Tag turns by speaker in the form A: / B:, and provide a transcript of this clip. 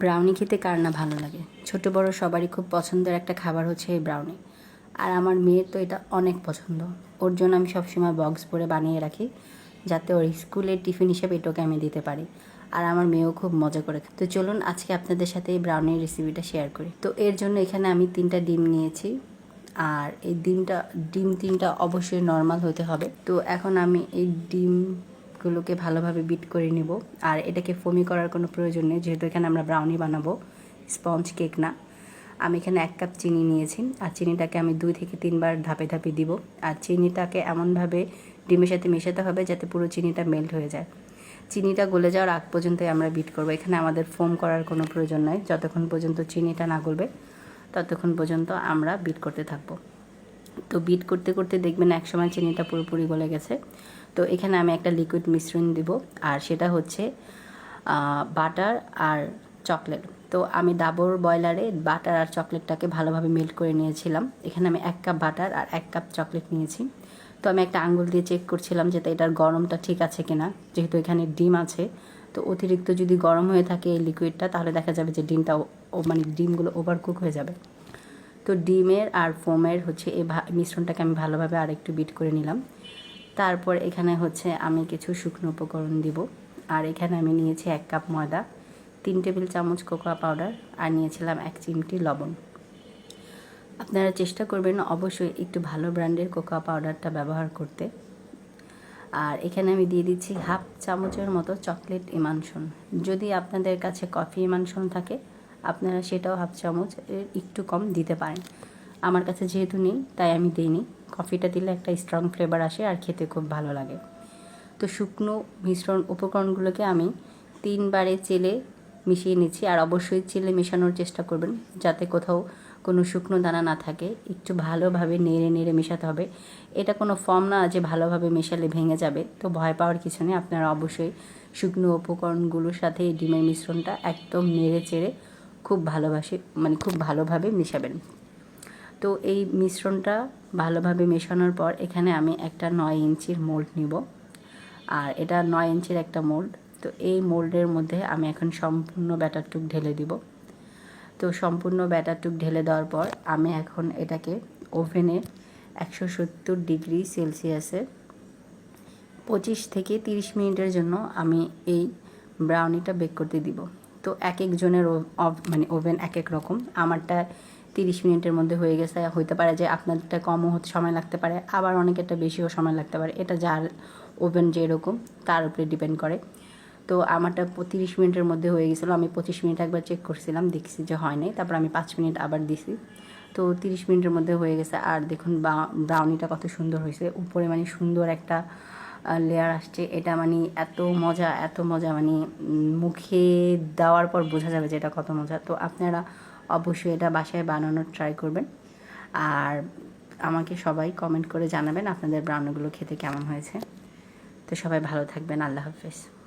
A: Brownie খেতে কার না ভালো লাগে? ছোট, বড় সবারই খুব পছন্দের একটা খাবার হচ্ছে এই ব্রাউনি আর আমার মেয়ের তো এটা অনেক পছন্দ। ওর জন্য আমি সবসময় বক্স ভরে বানিয়ে রাখি, যাতে ওর স্কুলের টিফিন হিসেবে এটাকে আমি দিতে পারি। আর আমার মেয়েও খুব মজা করে তো চলুন, আজকে আপনাদের সাথে এই ব্রাউনির রেসিপিটা শেয়ার করি। তো এর জন্য এখানে আমি তিনটা ডিম নিয়েছি। আর এই ডিমটা, ডিম তিনটা অবশ্যই নর্মাল হতে হবে। তো এখন আমি এই ডিমগুলোকে ভালোভাবে বিট করে নিব। আর এটাকে ফোমি করার কোনো প্রয়োজন নেই, যেহেতু এখানে আমরা ব্রাউনি বানাবো। স্পঞ্জ কেক না। আমি এখানে এক কাপ চিনি নিয়েছি, আর চিনিটাকে আমি দুই থেকে তিনবার ধাপে ধাপে দিব। আর চিনিটাকে এমনভাবে ডিমের সাথে মেশাতে হবে যাতে পুরো চিনিটা মেল্ট হয়ে যায়। চিনিটা গলে যাওয়ার আগ পর্যন্তই আমরা বিট করব। এখানে আমাদের ফোম করার কোনো প্রয়োজন নয় যতক্ষণ পর্যন্ত চিনিটা না গলবে, ততক্ষণ পর্যন্ত আমরা বিট করতে থাকব। তো বিট করতে করতে দেখবেন এক সময় চিনিটা পুরোপুরি গলে গেছে। তো এখানে আমি একটা লিকুইড মিশ্রণ দিব, আর সেটা হচ্ছে বাটার আর চকলেট তো আমি ডাবর বয়লারে বাটার আর চকলেটটাকে ভালোভাবে মেল্ট করে নিয়েছিলাম। এখানে আমি এক কাপ বাটার আর এক কাপ চকলেট নিয়েছি। তো আমি একটা আঙ্গুল দিয়ে চেক করছিলাম যাতে এটার গরমটা ঠিক আছে কিনা, যেহেতু এখানে ডিম আছে। তো অতিরিক্ত যদি গরম হয়ে থাকে এই লিকুইডটা তাহলে দেখা যাবে যে ডিমটা মানে ডিমগুলো ওভারকুক হয়ে যাবে। তো ডিমের আর ফোমের হচ্ছে এই মিশ্রণটাকে আমি ভালোভাবে আরেকটু বিট করে নিলাম। তারপর এখানে হচ্ছে আমি কিছু শুকনো উপকরণ দিব। আর এখানে আমি নিয়েছি এক কাপ ময়দা, তিন টেবিল চামচ কোকোয়া পাউডার আর নিয়েছিলাম এক চিমটি লবণ। আপনারা চেষ্টা করবেন অবশ্যই একটু ভালো ব্র্যান্ডের কোকোয়া পাউডারটা ব্যবহার করতে। আর এখানে আমি দিয়ে দিচ্ছি হাফ চামচের মতো চকলেট ইমানশন যদি আপনাদের কাছে কফি ইমানশন থাকে আপনারা সেটাও হাফ চামচ একটু কম দিতে পারেন। আমার কাছে যেহেতু নেই, তাই আমি দিইনি। কফিটা দিলে একটা স্ট্রং ফ্লেভার আসে আর খেতে খুব ভালো লাগে। তো শুকনো মিশ্রণ উপকরণগুলোকে আমি তিনবারে চেলে মিশিয়ে নিচ্ছি আর অবশ্যই চেলে মেশানোর চেষ্টা করবেন যাতে কোথাও কোনো শুকনো দানা না থাকে। একটু ভালোভাবে নেড়ে নেড়ে মেশাতে হবে। এটা কোনো ফর্ম না যে ভালোভাবে মেশালে ভেঙে যাবে। তো ভয় পাওয়ার কিছু নেই। আপনারা অবশ্যই শুকনো উপকরণগুলোর সাথে এই ডিমের মিশ্রণটা একদম নেড়ে চেড়ে খুব ভালোবাসে মানে খুব ভালোভাবে মেশাবেন। তো এই মিশ্রণটা ভালোভাবে মেশানোর পর এখানে আমি একটা নয় ইঞ্চির মোল্ড নিব। আর এটা নয় ইঞ্চির একটা মোল্ড। তো এই মোল্ডের মধ্যে আমি এখন সম্পূর্ণ ব্যাটারটুক ঢেলে দিব। তো সম্পূর্ণ ব্যাটারটুক ঢেলে দেওয়ার পর আমি এখন এটাকে ওভেনে একশো সত্তর ডিগ্রি সেলসিয়াসে পঁচিশ থেকে তিরিশ মিনিটের জন্য আমি এই ব্রাউনিটা বেক করতে দিব। তো এক একজনের মানে ওভেন এক এক রকম। আমারটা তিরিশ মিনিটের মধ্যে হয়ে গেছে। হইতে পারে যে আপনারটা কমও হতে সময় লাগতে পারে, আবার অনেকেরটা বেশিও সময় লাগতে পারে। এটা যার ওভেন যেরকম, তার উপরে ডিপেন্ড করে। তো আমারটা তিরিশ মিনিটের মধ্যে হয়ে গেছিল। আমি পঁচিশ মিনিট একবার চেক করছিলাম, দেখছি যে হয় নাই। তারপর আমি পাঁচ মিনিট আবার দিছি। তো তিরিশ মিনিটের মধ্যে হয়ে গেছে। আর দেখুন ব্রাউনিটা কত সুন্দর হয়েছে। উপরে মানে সুন্দর একটা লেয়ার আসছে। এটা মানে এত মজা এত মজা মানে মুখে দেওয়ার পর বোঝা যাবে যে এটা কত মজা। তো আপনারা অবশ্যই এটা বাসায় বানানোর ট্রাই করবেন। আর আমাকে সবাই কমেন্ট করে জানাবেন আপনাদের ব্রাউনগুলো খেতে কেমন হয়েছে। তো সবাই ভালো থাকবেন। আল্লাহ হাফেজ।